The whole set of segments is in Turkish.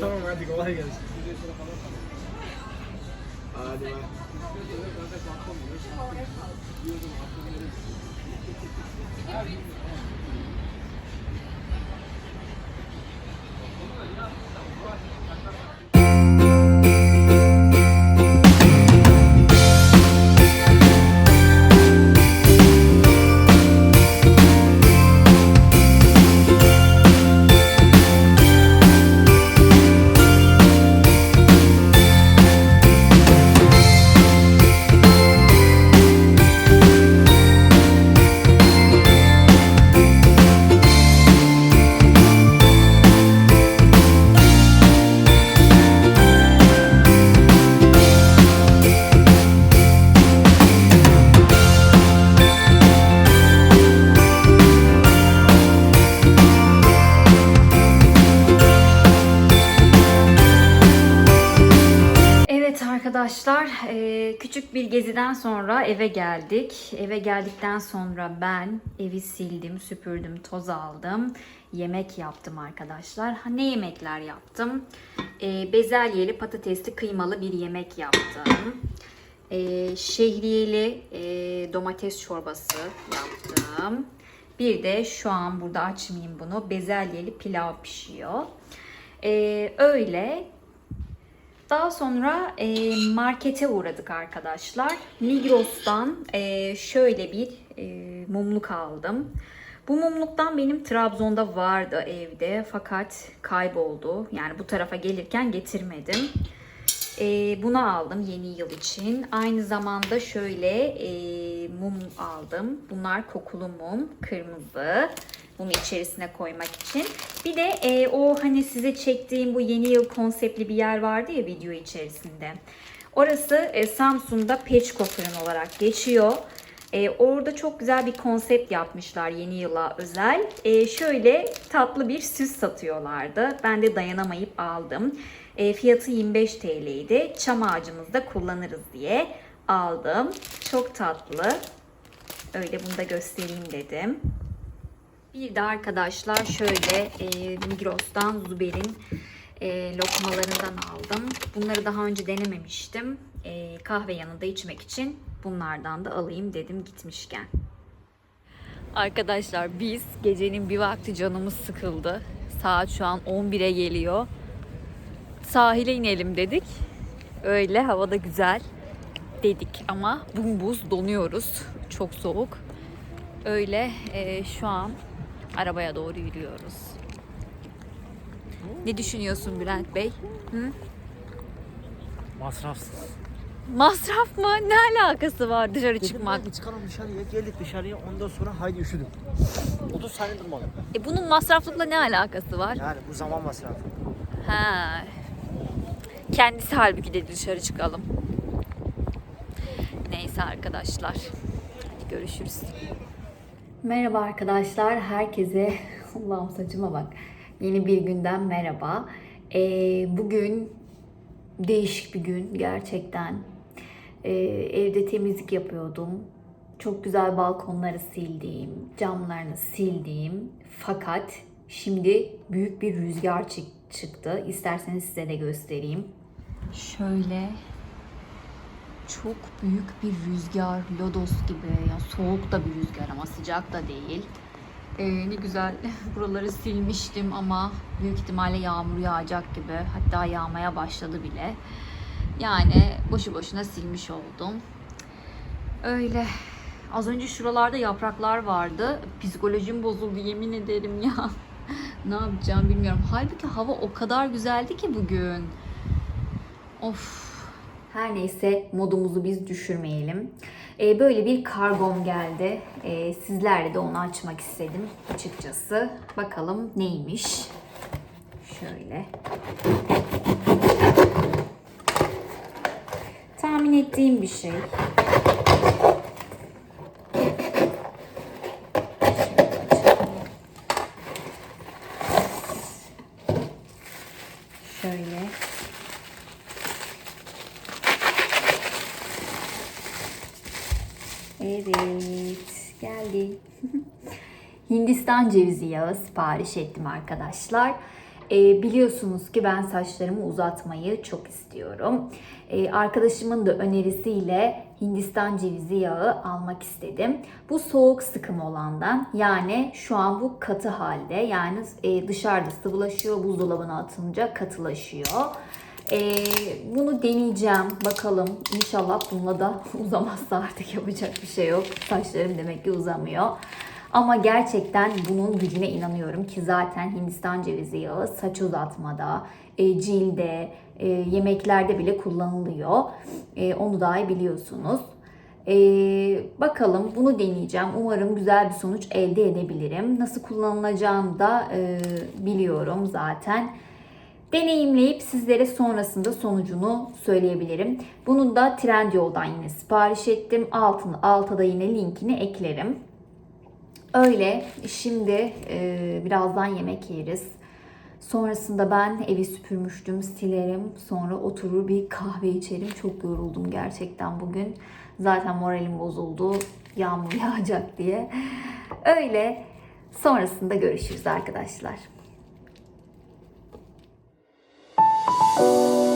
tamam hadi kolay gelsin. Hadi bak. Evet eee, küçük bir geziden sonra eve geldik. Eve geldikten sonra ben evi sildim, süpürdüm, toz aldım. Yemek yaptım arkadaşlar. Ha, ne yemekler yaptım? Eee, bezelyeli, patatesli, kıymalı bir yemek yaptım. Eee, şehriyeli eee, domates çorbası yaptım. Bir de şu an burada açmayayım bunu. Bezelyeli pilav pişiyor. Eee, öyle daha sonra e, markete uğradık arkadaşlar. Migros'tan e, şöyle bir e, mumluk aldım. Bu mumluktan benim Trabzon'da vardı evde fakat kayboldu. Yani bu tarafa gelirken getirmedim. E, bunu aldım yeni yıl için. Aynı zamanda şöyle e, mum aldım. Bunlar kokulu mum, kırmızı. Bunu içerisine koymak için. Bir de e, o hani size çektiğim bu yeni yıl konseptli bir yer vardı ya video içerisinde. Orası e, Samsun'da Peçko Fırın olarak geçiyor. E, orada çok güzel bir konsept yapmışlar yeni yıla özel. E, şöyle tatlı bir süs satıyorlardı. Ben de dayanamayıp aldım. E, fiyatı 25 TL'ydi. Çam ağacımızda kullanırız diye aldım. Çok tatlı. Öyle bunu da göstereyim dedim. Bir de arkadaşlar şöyle e, Migros'tan Zuber'in e, lokmalarından aldım. Bunları daha önce denememiştim. E, kahve yanında içmek için bunlardan da alayım dedim gitmişken. Arkadaşlar biz gecenin bir vakti canımız sıkıldı. Saat şu an 11'e geliyor. Sahile inelim dedik. Öyle havada güzel dedik ama buz donuyoruz. Çok soğuk. Öyle e, şu an arabaya doğru yürüyoruz. Ne düşünüyorsun Bülent Bey? Hı? Masrafsız. Masraf mı? Ne alakası var dışarı çıkmak? Dedim ben çıkalım dışarıya. Geldik dışarıya. Ondan sonra haydi üşüdüm. 30 saniye durmadım. E bunun masraflıkla ne alakası var? Yani bu zaman masrafı. Ha. Kendisi halbuki dedi dışarı çıkalım. Neyse arkadaşlar. Hadi görüşürüz. Merhaba arkadaşlar. Herkese Allah'ım saçıma bak. Yeni bir günden merhaba. Ee, bugün değişik bir gün gerçekten. Ee, evde temizlik yapıyordum. Çok güzel balkonları sildiğim, camlarını sildiğim. Fakat şimdi büyük bir rüzgar çık- çıktı. İsterseniz size de göstereyim. Şöyle çok büyük bir rüzgar, lodos gibi. Ya soğuk da bir rüzgar ama sıcak da değil. Ee, ne güzel buraları silmiştim ama büyük ihtimalle yağmur yağacak gibi. Hatta yağmaya başladı bile. Yani boşu boşuna silmiş oldum. Öyle. Az önce şuralarda yapraklar vardı. Psikolojim bozuldu yemin ederim ya. ne yapacağım bilmiyorum. Halbuki hava o kadar güzeldi ki bugün. Of. Her neyse modumuzu biz düşürmeyelim. Ee, böyle bir kargom geldi. Ee, sizlerle de onu açmak istedim açıkçası. Bakalım neymiş. Şöyle. Tahmin ettiğim bir şey. Şöyle. Evet, geldi. Hindistan cevizi yağı sipariş ettim arkadaşlar. E, biliyorsunuz ki ben saçlarımı uzatmayı çok istiyorum. E, arkadaşımın da önerisiyle Hindistan cevizi yağı almak istedim. Bu soğuk sıkım olandan yani şu an bu katı halde yani e, dışarıda sıvılaşıyor buzdolabına atınca katılaşıyor. E, bunu deneyeceğim bakalım İnşallah bununla da uzamazsa artık yapacak bir şey yok. Saçlarım demek ki uzamıyor. Ama gerçekten bunun gücüne inanıyorum ki zaten Hindistan cevizi yağı saç uzatmada, e, cilde, e, yemeklerde bile kullanılıyor. E, onu dahi biliyorsunuz. E, bakalım bunu deneyeceğim. Umarım güzel bir sonuç elde edebilirim. Nasıl kullanılacağını da e, biliyorum zaten. Deneyimleyip sizlere sonrasında sonucunu söyleyebilirim. Bunu da Trendyol'dan yine sipariş ettim. Altın, alta da yine linkini eklerim. Öyle. Şimdi e, birazdan yemek yeriz. Sonrasında ben evi süpürmüştüm, silerim. Sonra oturur bir kahve içerim. Çok yoruldum gerçekten bugün. Zaten moralim bozuldu. Yağmur yağacak diye. Öyle. Sonrasında görüşürüz arkadaşlar. Evet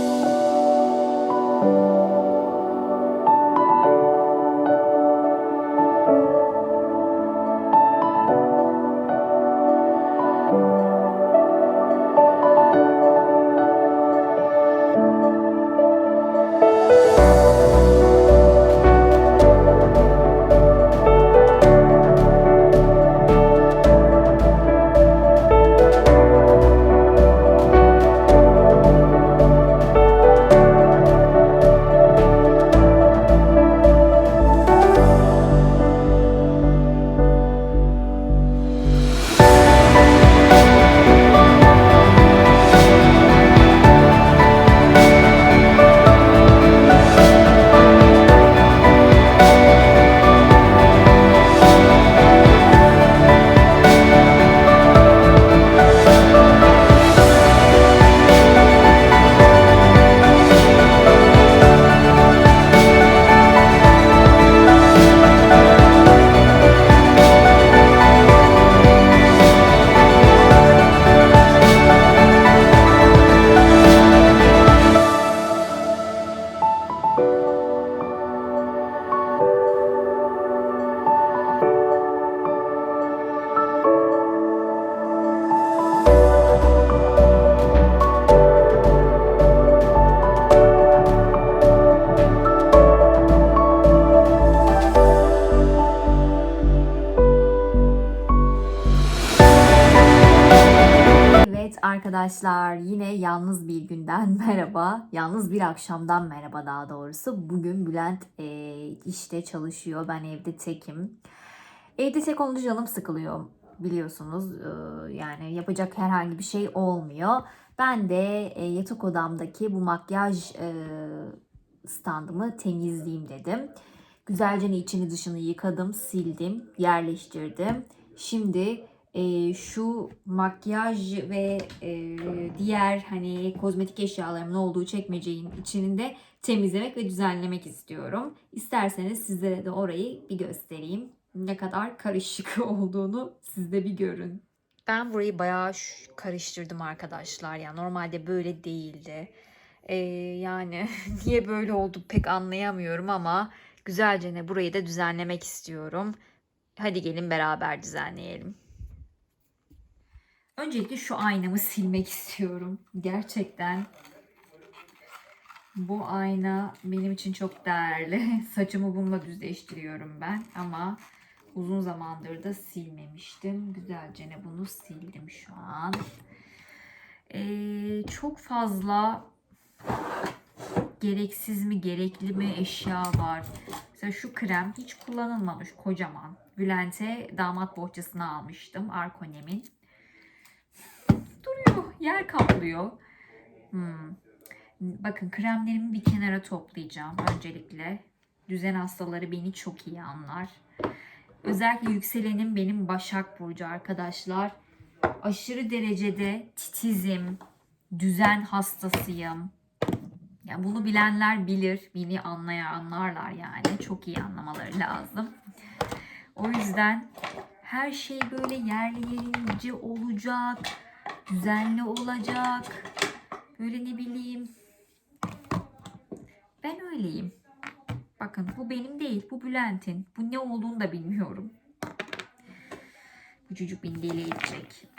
merhaba. Yalnız bir akşamdan merhaba daha doğrusu. Bugün Bülent e, işte çalışıyor. Ben evde tekim. Evde tek olunca canım sıkılıyor biliyorsunuz. E, yani yapacak herhangi bir şey olmuyor. Ben de e, yatak odamdaki bu makyaj e, standımı temizleyeyim dedim. Güzelce içini dışını yıkadım, sildim, yerleştirdim. Şimdi e, şu makyaj ve e, diğer hani kozmetik eşyalarımın olduğu çekmeceğin içini de temizlemek ve düzenlemek istiyorum. İsterseniz sizlere de orayı bir göstereyim. Ne kadar karışık olduğunu siz de bir görün. Ben burayı bayağı karıştırdım arkadaşlar. Ya normalde böyle değildi. Ee, yani niye böyle oldu pek anlayamıyorum ama güzelce ne burayı da düzenlemek istiyorum. Hadi gelin beraber düzenleyelim. Öncelikle şu aynamı silmek istiyorum. Gerçekten bu ayna benim için çok değerli. Saçımı bununla düzleştiriyorum ben ama uzun zamandır da silmemiştim. Güzelce ne bunu sildim şu an. Ee, çok fazla gereksiz mi gerekli mi eşya var. Mesela şu krem hiç kullanılmamış kocaman. Bülent'e damat bohçasına almıştım Arkonem'in. Yer kaplıyor. Hmm. Bakın kremlerimi bir kenara toplayacağım öncelikle. Düzen hastaları beni çok iyi anlar. Özellikle yükselenim benim Başak Burcu arkadaşlar. Aşırı derecede titizim. Düzen hastasıyım. Yani bunu bilenler bilir. Beni anlayar, anlarlar yani. Çok iyi anlamaları lazım. O yüzden her şey böyle yerli yerince olacak düzenli olacak. Böyle ne bileyim. Ben öyleyim. Bakın bu benim değil. Bu Bülent'in. Bu ne olduğunu da bilmiyorum. Bu çocuk beni deli edecek.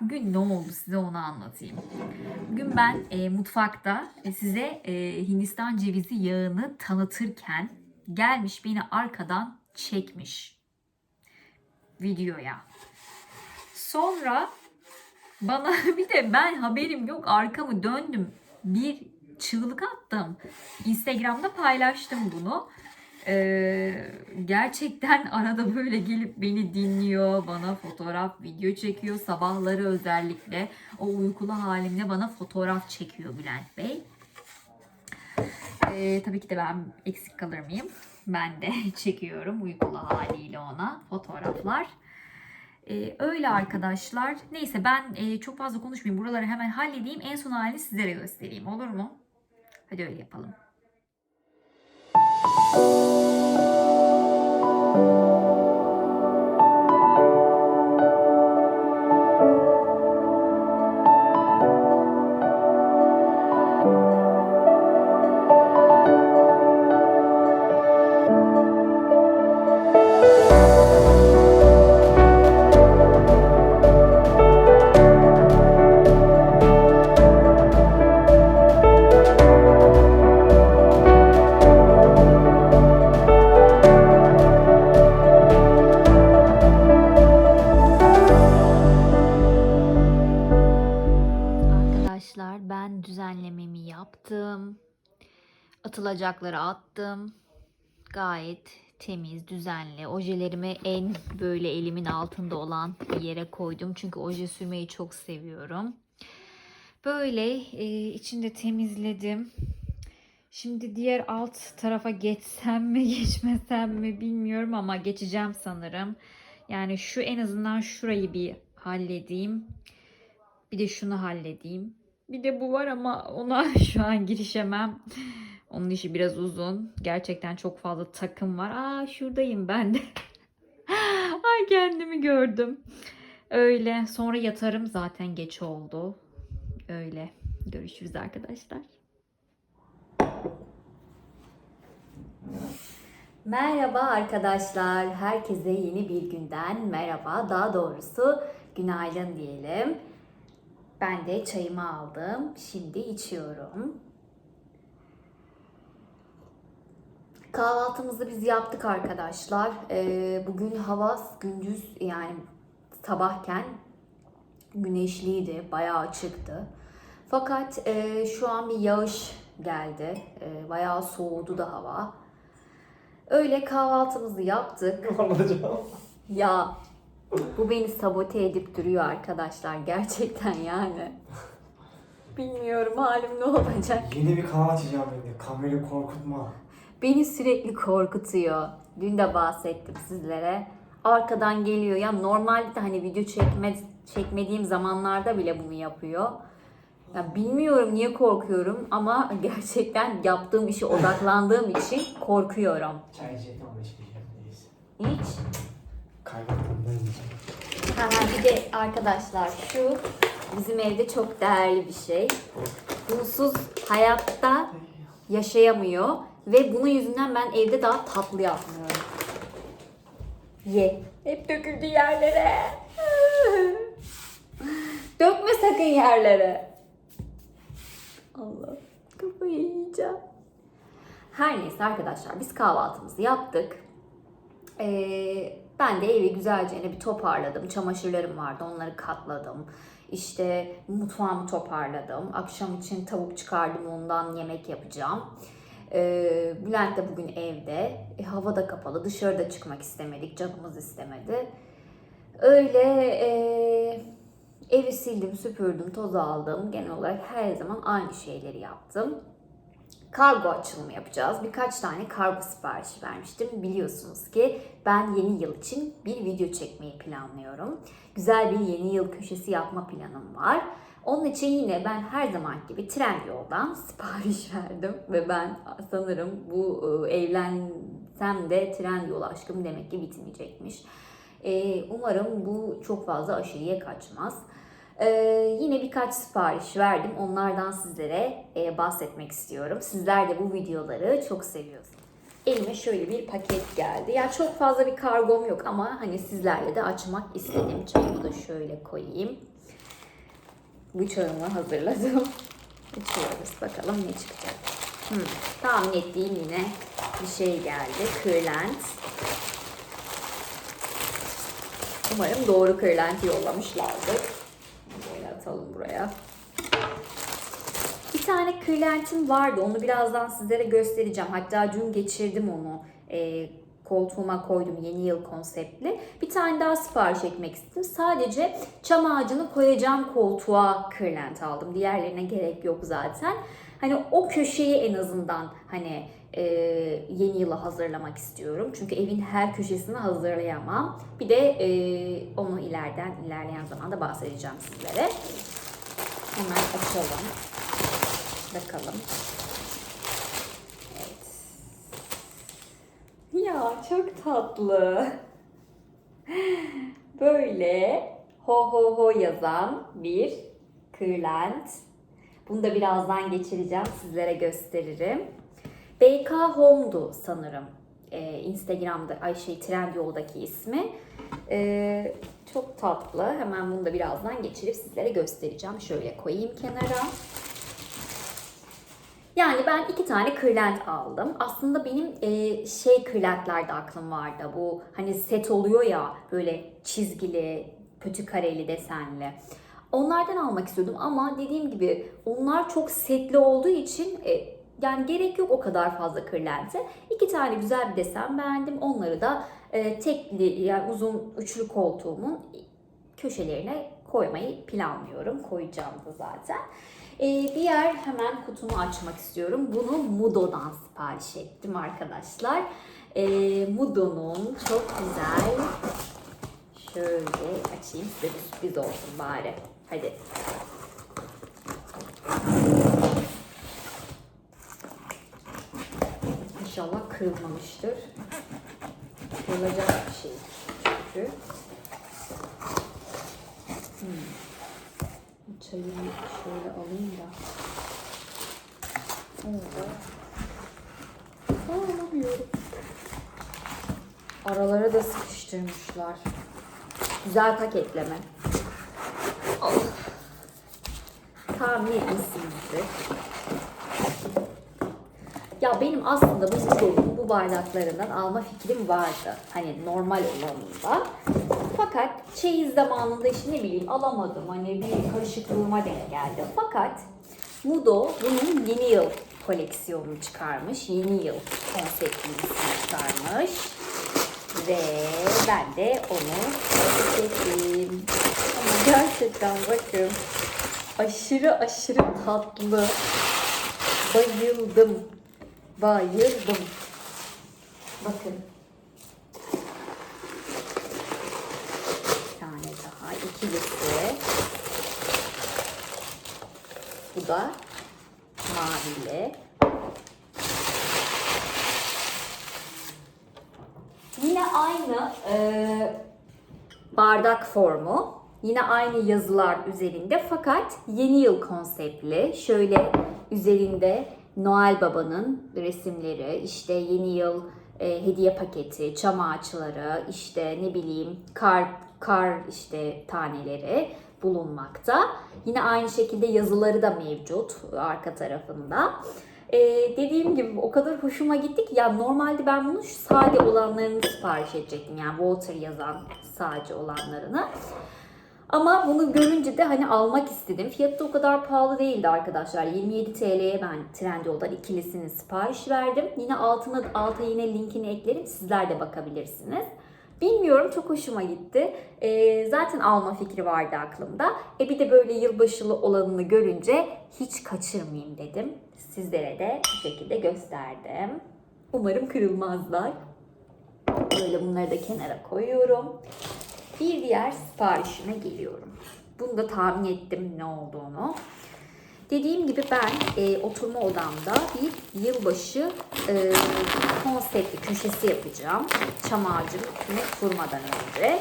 Bugün ne oldu size onu anlatayım. Bugün ben e, mutfakta e, size e, Hindistan cevizi yağını tanıtırken gelmiş beni arkadan çekmiş videoya. Sonra bana bir de ben haberim yok arkamı döndüm bir çığlık attım. Instagram'da paylaştım bunu. Ee, gerçekten arada böyle gelip beni dinliyor, bana fotoğraf, video çekiyor. Sabahları özellikle o uykulu halimle bana fotoğraf çekiyor Bülent Bey. Ee, tabii ki de ben eksik kalır mıyım? Ben de çekiyorum uykulu haliyle ona fotoğraflar. Ee, öyle arkadaşlar. Neyse ben e, çok fazla konuşmayayım. Buraları hemen halledeyim. En son halini sizlere göstereyim. Olur mu? Hadi öyle yapalım. Atılacakları attım. Gayet temiz, düzenli. Ojelerimi en böyle elimin altında olan yere koydum. Çünkü oje sürmeyi çok seviyorum. Böyle e, içinde temizledim. Şimdi diğer alt tarafa geçsem mi geçmesem mi bilmiyorum ama geçeceğim sanırım. Yani şu en azından şurayı bir halledeyim. Bir de şunu halledeyim. Bir de bu var ama ona şu an girişemem. Onun işi biraz uzun. Gerçekten çok fazla takım var. Aa şuradayım ben de. Ay kendimi gördüm. Öyle. Sonra yatarım zaten geç oldu. Öyle. Görüşürüz arkadaşlar. Merhaba arkadaşlar. Herkese yeni bir günden merhaba. Daha doğrusu günaydın diyelim. Ben de çayımı aldım. Şimdi içiyorum. Kahvaltımızı biz yaptık arkadaşlar. Ee, bugün hava gündüz yani sabahken güneşliydi. Bayağı açıktı. Fakat e, şu an bir yağış geldi. E, bayağı soğudu da hava. Öyle kahvaltımızı yaptık. Anlatacağım. Ya bu beni sabote edip duruyor arkadaşlar gerçekten yani. Bilmiyorum halim ne olacak. Yeni bir kanal açacağım ben de. Kamerayı korkutma. Beni sürekli korkutuyor. Dün de bahsettim sizlere. Arkadan geliyor. Ya normalde de hani video çekme, çekmediğim zamanlarda bile bunu yapıyor. Ya bilmiyorum niye korkuyorum ama gerçekten yaptığım işe odaklandığım için korkuyorum. Çay içelim ama içmeyeceğim. Neyse. Hiç. Kaybettim ben yiyeceğim. Ha, ha, bir de arkadaşlar şu bizim evde çok değerli bir şey. Bunsuz hayatta yaşayamıyor ve bunun yüzünden ben evde daha tatlı yapmıyorum. Ye. Hep döküldü yerlere. Dökme sakın yerlere. Allah kafayı yiyeceğim. Her neyse arkadaşlar biz kahvaltımızı yaptık. Ee, ben de evi güzelce bir toparladım. Çamaşırlarım vardı onları katladım. İşte mutfağımı toparladım. Akşam için tavuk çıkardım ondan yemek yapacağım. Ee, Bülent de bugün evde. E, hava da kapalı. Dışarıda çıkmak istemedik. Canımız istemedi. Öyle e, evi sildim, süpürdüm, toz aldım. Genel olarak her zaman aynı şeyleri yaptım kargo açılımı yapacağız. Birkaç tane kargo siparişi vermiştim. Biliyorsunuz ki ben yeni yıl için bir video çekmeyi planlıyorum. Güzel bir yeni yıl köşesi yapma planım var. Onun için yine ben her zaman gibi Trendyol'dan sipariş verdim ve ben sanırım bu e, evlensem de Trendyol aşkım demek ki bitmeyecekmiş. Ee, umarım bu çok fazla aşırıya kaçmaz. Ee, yine birkaç sipariş verdim. Onlardan sizlere e, bahsetmek istiyorum. Sizler de bu videoları çok seviyorsunuz. Elime şöyle bir paket geldi. Ya çok fazla bir kargom yok ama hani sizlerle de açmak istedim. Çayımı da şöyle koyayım. Bıçağımı hazırladım. Açıyoruz bakalım ne çıkacak. Hmm, tahmin ettiğim yine bir şey geldi. Kırlent. Umarım doğru kırlent yollamışlardır. Böyle atalım buraya. Bir tane kırlentim vardı. Onu birazdan sizlere göstereceğim. Hatta dün geçirdim onu. Ee, koltuğuma koydum yeni yıl konseptli. Bir tane daha sipariş etmek istedim. Sadece çam ağacını koyacağım koltuğa kırlent aldım. Diğerlerine gerek yok zaten. Hani o köşeyi en azından hani e, yeni yıla hazırlamak istiyorum. Çünkü evin her köşesini hazırlayamam. Bir de e, onu ileriden ilerleyen zamanda bahsedeceğim sizlere. Hemen açalım. Bakalım. Evet. Ya çok tatlı. Böyle ho ho ho yazan bir kırlent. Bunu da birazdan geçireceğim. Sizlere gösteririm. BK Home'du sanırım. Ee, Instagram'da ay şey Trendyol'daki ismi. Ee, çok tatlı. Hemen bunu da birazdan geçirip sizlere göstereceğim. Şöyle koyayım kenara. Yani ben iki tane kırlent aldım. Aslında benim e, şey kırlentlerde aklım vardı. Bu hani set oluyor ya böyle çizgili, kötü kareli desenli. Onlardan almak istiyordum ama dediğim gibi onlar çok setli olduğu için e, yani gerek yok o kadar fazla kırlente. İki tane güzel bir desen beğendim. Onları da e, tekli yani uzun üçlü koltuğumun köşelerine koymayı planlıyorum. Koyacağım da zaten. Ee, diğer hemen kutumu açmak istiyorum. Bunu Mudo'dan sipariş ettim arkadaşlar. Ee, Mudo'nun çok güzel şöyle açayım size bir sürpriz olsun bari. Hadi. İnşallah kırılmamıştır. Kırılacak bir şey çünkü. Çayımı şöyle alayım da. Orada. Alamıyorum. Aralara da sıkıştırmışlar. Güzel paketleme. Allah. Tahmin etmişsinizdir. Ya benim aslında bu Mudo'nun bu bardaklarından alma fikrim vardı. Hani normal olanında. Fakat çeyiz zamanında işte ne bileyim alamadım. Hani bir karışıklığıma denk geldi. Fakat Mudo bunun yeni yıl koleksiyonunu çıkarmış. Yeni yıl konseptini çıkarmış. Ve ben de onu seçtim. Ama gerçekten bakın aşırı aşırı tatlı. Bayıldım. Bayıldım. Bakın. Bir tane daha. ikilisi. Bu da mavili. Yine aynı e, bardak formu. Yine aynı yazılar üzerinde fakat yeni yıl konseptli. Şöyle üzerinde Noel Baba'nın resimleri, işte yeni yıl e, hediye paketi, çam ağaçları, işte ne bileyim kar kar işte taneleri bulunmakta. Yine aynı şekilde yazıları da mevcut arka tarafında. Ee, dediğim gibi o kadar hoşuma gitti ki ya normalde ben bunu şu sade olanlarını sipariş edecektim. Yani water yazan sadece olanlarını. Ama bunu görünce de hani almak istedim. Fiyatı da o kadar pahalı değildi arkadaşlar. 27 TL'ye ben Trendyol'dan ikilisini sipariş verdim. Yine altına alta yine linkini eklerim. Sizler de bakabilirsiniz. Bilmiyorum çok hoşuma gitti. Ee, zaten alma fikri vardı aklımda. E bir de böyle yılbaşılı olanını görünce hiç kaçırmayayım dedim. Sizlere de bu şekilde gösterdim. Umarım kırılmazlar. Böyle bunları da kenara koyuyorum. Bir diğer siparişime geliyorum. Bunu da tahmin ettim ne olduğunu. Dediğim gibi ben e, oturma odamda bir yılbaşı e, konseptli köşesi yapacağım. Çam ağacının üstüne kurmadan önce.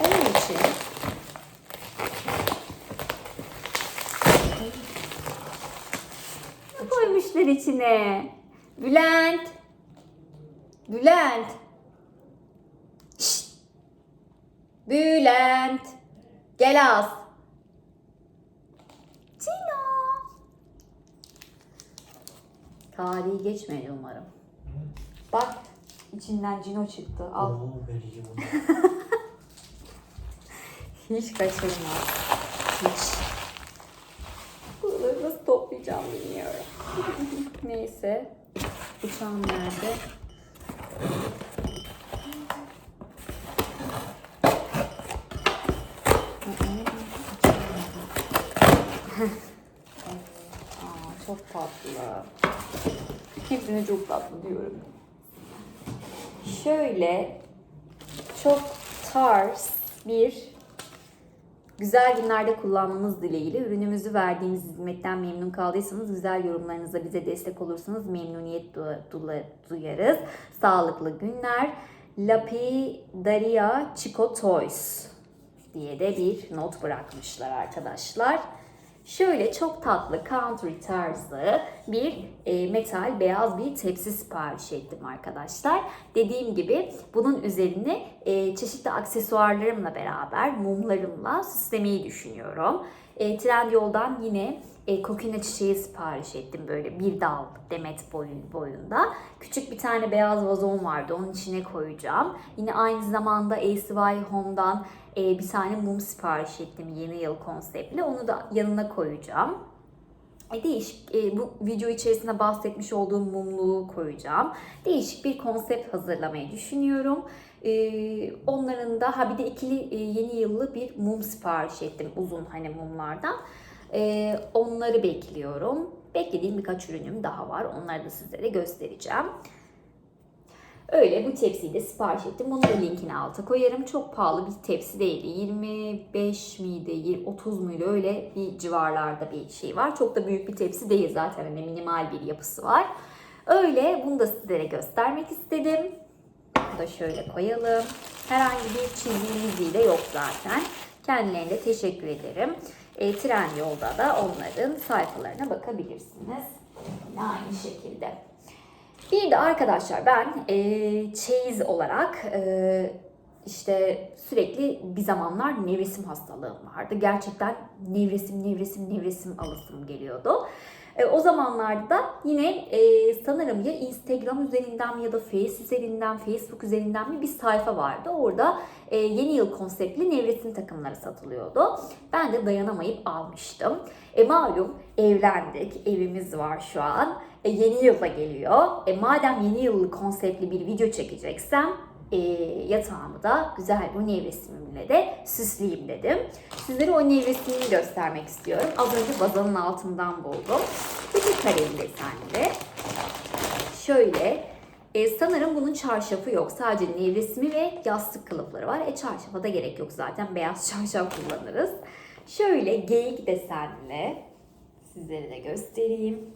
Onun için ne koymuşlar içine? Bülent. Bülent. Bülent. Gel az. Cino. Tarihi geçmedi umarım. Bak içinden Cino çıktı. Al. Oo vereceğim onu. Hiç kaçırma. Hiç. Buraları nasıl toplayacağım bilmiyorum. Neyse. Uçağım nerede? Aa, çok tatlı. Hepsine çok tatlı diyorum. Şöyle çok tarz bir Güzel günlerde kullanmamız dileğiyle ürünümüzü verdiğimiz hizmetten memnun kaldıysanız güzel yorumlarınızla bize destek olursanız memnuniyet duyarız. Sağlıklı günler. Lapidaria Chico Toys diye de bir not bırakmışlar arkadaşlar. Şöyle çok tatlı country tarzı bir e, metal beyaz bir tepsi sipariş ettim arkadaşlar. Dediğim gibi bunun üzerine e, çeşitli aksesuarlarımla beraber mumlarımla süslemeyi düşünüyorum. E, Trendyol'dan yine e, kokina çiçeği sipariş ettim böyle bir dal demet boyu, boyunda. Küçük bir tane beyaz vazon vardı onun içine koyacağım. Yine aynı zamanda ACY Home'dan e, bir tane mum sipariş ettim yeni yıl konseptli. Onu da yanına koyacağım. E, değişik e, bu video içerisinde bahsetmiş olduğum mumluğu koyacağım. Değişik bir konsept hazırlamayı düşünüyorum. Onların da ha bir de ikili yeni yıllı bir mum sipariş ettim uzun hani mumlardan. Onları bekliyorum. Beklediğim birkaç ürünüm daha var. Onları da sizlere göstereceğim. Öyle bu tepsiyi de sipariş ettim. Bunu da linkini alta koyarım. Çok pahalı bir tepsi değil. 25 miydi, 20 30 muydu öyle bir civarlarda bir şey var. Çok da büyük bir tepsi değil zaten. Hani minimal bir yapısı var. Öyle bunu da sizlere göstermek istedim. Da şöyle koyalım. Herhangi bir çizgimiz de yok zaten. Kendilerine teşekkür ederim. E, Trendyol'da da onların sayfalarına bakabilirsiniz. Aynı şekilde. Bir de arkadaşlar ben e, çeyiz olarak e, işte sürekli bir zamanlar nevresim hastalığım vardı. Gerçekten nevresim, nevresim, nevresim alısım geliyordu. E, o zamanlarda da yine e, sanırım ya Instagram üzerinden ya da Face üzerinden, Facebook üzerinden mi bir sayfa vardı. Orada e, yeni yıl konseptli nevresim takımları satılıyordu. Ben de dayanamayıp almıştım. E malum evlendik, evimiz var şu an. E, yeni yıla geliyor. E, madem yeni yıllı konseptli bir video çekeceksem e, yatağımı da güzel bu nevresimimle de süsleyeyim dedim. Sizlere o nevresimini göstermek istiyorum. Az önce bazanın altından buldum. İki kareli desenli. Şöyle e, sanırım bunun çarşafı yok. Sadece nevresimi ve yastık kılıfları var. E çarşafa da gerek yok zaten. Beyaz çarşaf kullanırız. Şöyle geyik desenli. Sizlere de göstereyim.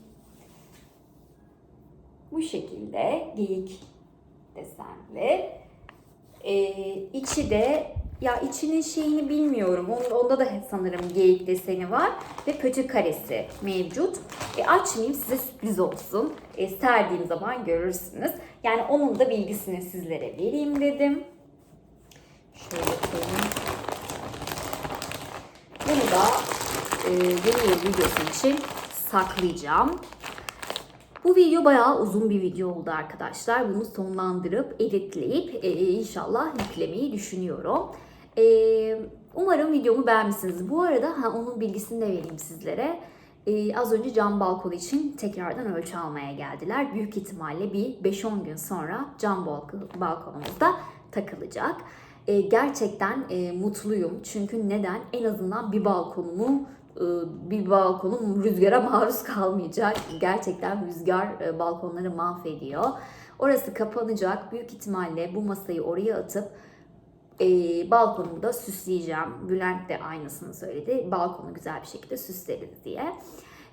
Bu şekilde geyik desenli. Ee, içi de ya içinin şeyini bilmiyorum. Onda, onda da sanırım geyik deseni var ve pötü karesi mevcut. E, açmayayım size sürpriz olsun. E, serdiğim zaman görürsünüz. Yani onun da bilgisini sizlere vereyim dedim. Şöyle koyayım. Bunu da e, yeni yıl videosu için saklayacağım. Bu video bayağı uzun bir video oldu arkadaşlar. Bunu sonlandırıp, editleyip e, inşallah yüklemeyi düşünüyorum. E, umarım videomu beğenmişsiniz. Bu arada ha, onun bilgisini de vereyim sizlere. E, az önce cam balkonu için tekrardan ölçü almaya geldiler. Büyük ihtimalle bir 5-10 gün sonra cam balkon, balkonumuzda takılacak. E, gerçekten e, mutluyum. Çünkü neden? En azından bir balkonumu e, bir balkonum rüzgara maruz kalmayacak. Gerçekten rüzgar e, balkonları mahvediyor. Orası kapanacak. Büyük ihtimalle bu masayı oraya atıp e, balkonumu da süsleyeceğim. Bülent de aynısını söyledi. Balkonu güzel bir şekilde süsleriz diye.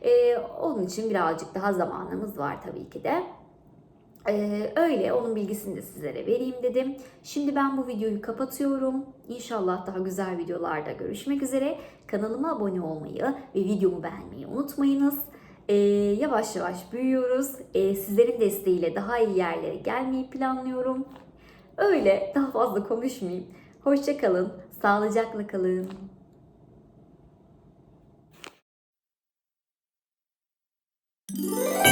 E, onun için birazcık daha zamanımız var tabii ki de. Ee, öyle onun bilgisini de sizlere vereyim dedim. Şimdi ben bu videoyu kapatıyorum. İnşallah daha güzel videolarda görüşmek üzere. Kanalıma abone olmayı ve videomu beğenmeyi unutmayınız. Ee, yavaş yavaş büyüyoruz. Ee, sizlerin desteğiyle daha iyi yerlere gelmeyi planlıyorum. Öyle daha fazla konuşmayayım. Hoşçakalın, sağlıcakla kalın. Yeah.